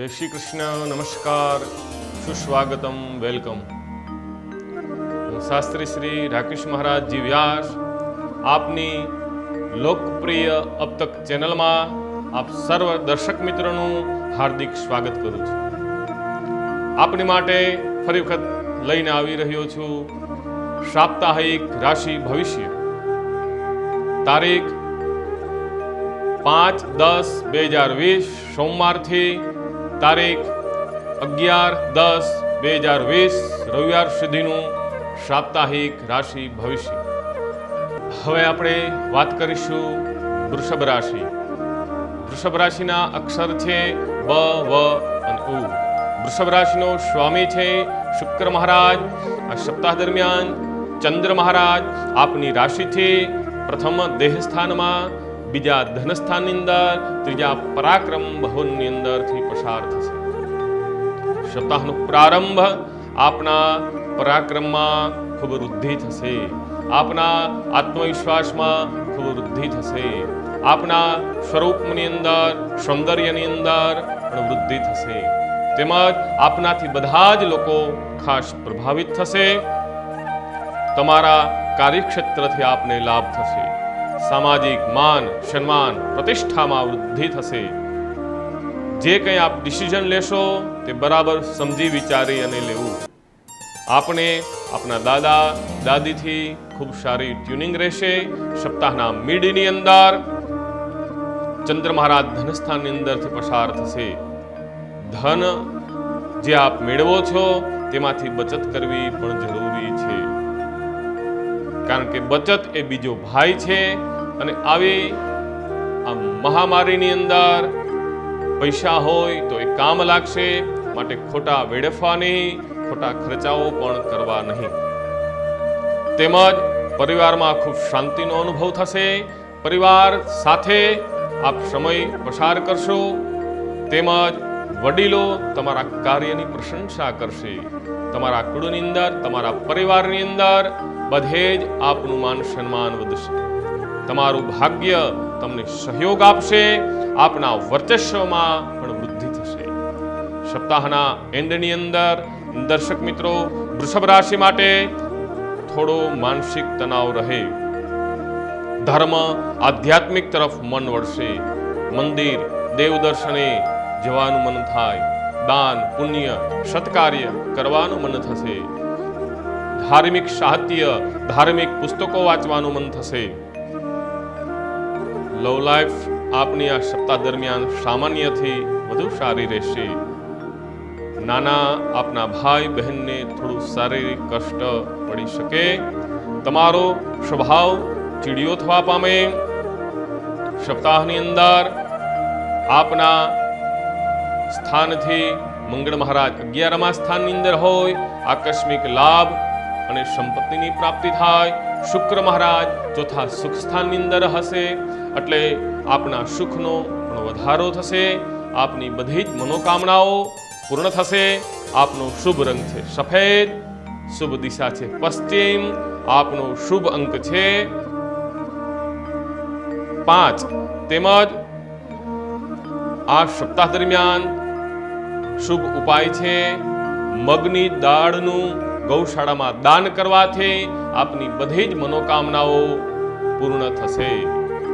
જય શ્રી કૃષ્ણ, નમસ્કાર, સુસ્વાગતમ, વેલકમ. શાસ્ત્રી શ્રી રાકેશ મહારાજજી વ્યાસ, આપની લોકપ્રિય અબ તક ચેનલમાં આપ સર્વ દર્શક મિત્રોનું હાર્દિક સ્વાગત કરું છું. આપની માટે ફરી વખત લઈને આવી રહ્યો છું સાપ્તાહિક રાશિ ભવિષ્ય. તારીખ પાંચ દસ બે હજાર વીસ, સોમવારથી તારીખ અગિયાર દસ બે હજાર વીસ, રવિવાર સુધીનું સાપ્તાહિક રાશિ ભવિષ્ય. હવે આપણે વાત કરીશું વૃષભ રાશિ. વૃષભ રાશિના અક્ષર છે બ, વ અને ઉ. વૃષભ રાશિનો સ્વામી છે શુક્ર મહારાજ. આ સપ્તાહ દરમિયાન ચંદ્ર મહારાજ આપની રાશિથી પ્રથમ દેહ સ્થાનમાં બીજા ધનસ્થાનની અંદર ત્રીજા પરાક્રમ ભવનની અંદરથી પસાર થશે સપ્તાહનો પ્રારંભ આપના પરાક્રમમાં ખૂબ વૃદ્ધિ થશે આપના આત્મવિશ્વાસમાં ખૂબ વૃદ્ધિ થશે આપના સ્વરૂપની અંદર સૌંદર્યની અંદર પણ વૃદ્ધિ થશે તેમજ આપનાથી બધા જ લોકો ખાસ પ્રભાવિત થશે તમારા કાર્યક્ષેત્રથી આપને લાભ થશે સામાજિક માન, સન્માન, પ્રતિષ્ઠામાં વૃદ્ધિ થશે. જે કંઈ આપ ડિસિઝન લેશો, તે બરાબર સમજી વિચારી અને લેવું. આપણે આપણા દાદા, દાદીથી ખૂબ સારી ટ્યુનિંગ રહેશે. સપ્તાહના મિડની અંદર ચંદ્ર મહારાજ ધનસ્થાનની અંદરથી પસાર થશે. ધન જે આપ મેળવો છો, તેમાંથી બચત કરવી પણ જરૂરી છે. કારણ કે બચત એ બીજો ભાઈ છે અને આવી આ મહામારીની અંદર પૈસા હોય તો એ કામ લાગશે, માટે ખોટા વેડફવા નહીં, ખોટા ખર્ચાઓ પણ કરવા નહીં. તેમજ પરિવારમાં ખૂબ શાંતિનો અનુભવ થશે. પરિવાર સાથે આપ સમય પસાર કરશો. તેમજ વડીલો તમારા કાર્યની પ્રશંસા કરશે. તમારા કુળની અંદર, તમારા પરિવારની અંદર બધે જ આપનું માન સન્માન વધશે. તમારું ભાગ્ય તમને સહયોગ આપશે, આપના વર્ચસ્વમાં પણ વૃદ્ધિ થશે. સપ્તાહના એન્ડની અંદર, દર્શક મિત્રો, વૃષભ રાશિ માટે થોડો માનસિક તણાવ રહે. ધર્મ આધ્યાત્મિક તરફ મન વળશે. મંદિર દેવ દર્શને જવાનું મન થાય. દાન, પુણ્ય, સત્કાર્ય કરવાનું મન થશે. ધાર્મિક સાહિત્ય, ધાર્મિક પુસ્તકો વાંચવાનું મન થશે. લવ લાઈફ આપની આ સપ્તાહ દરમિયાન સામાન્યથી વધુ સારી રહેશે. નાના આપના ભાઈ બહેનને થોડું શારીરિક કષ્ટ પડી શકે. તમારો સ્વભાવ ચીડિયો થવા પામે. સપ્તાહની અંદર આપના સ્થાનથી મંગળ મહારાજ અગિયારમા સ્થાનની અંદર હોય, આકસ્મિક લાભ અને સંપત્તિની પ્રાપ્તિ થાય, શુક્ર મહારાજ ચોથા સુખ સ્થાનની અંદર હશે, એટલે આપના સુખનો પણ વધારો થશે, આપની બધી જ મનોકામનાઓ પૂર્ણ થશે, આપનો શુભ રંગ છે સફેદ, શુભ દિશા છે પશ્ચિમ, આપનો શુભ અંક છે પાંચ. તેમજ આ સપ્તાહ દરમિયાન શુભ ઉપાય છે. મગની દાળનું ગૌશાળામાં દાન કરવાથી આપની બધી જ મનોકામનાઓ પૂર્ણ થશે.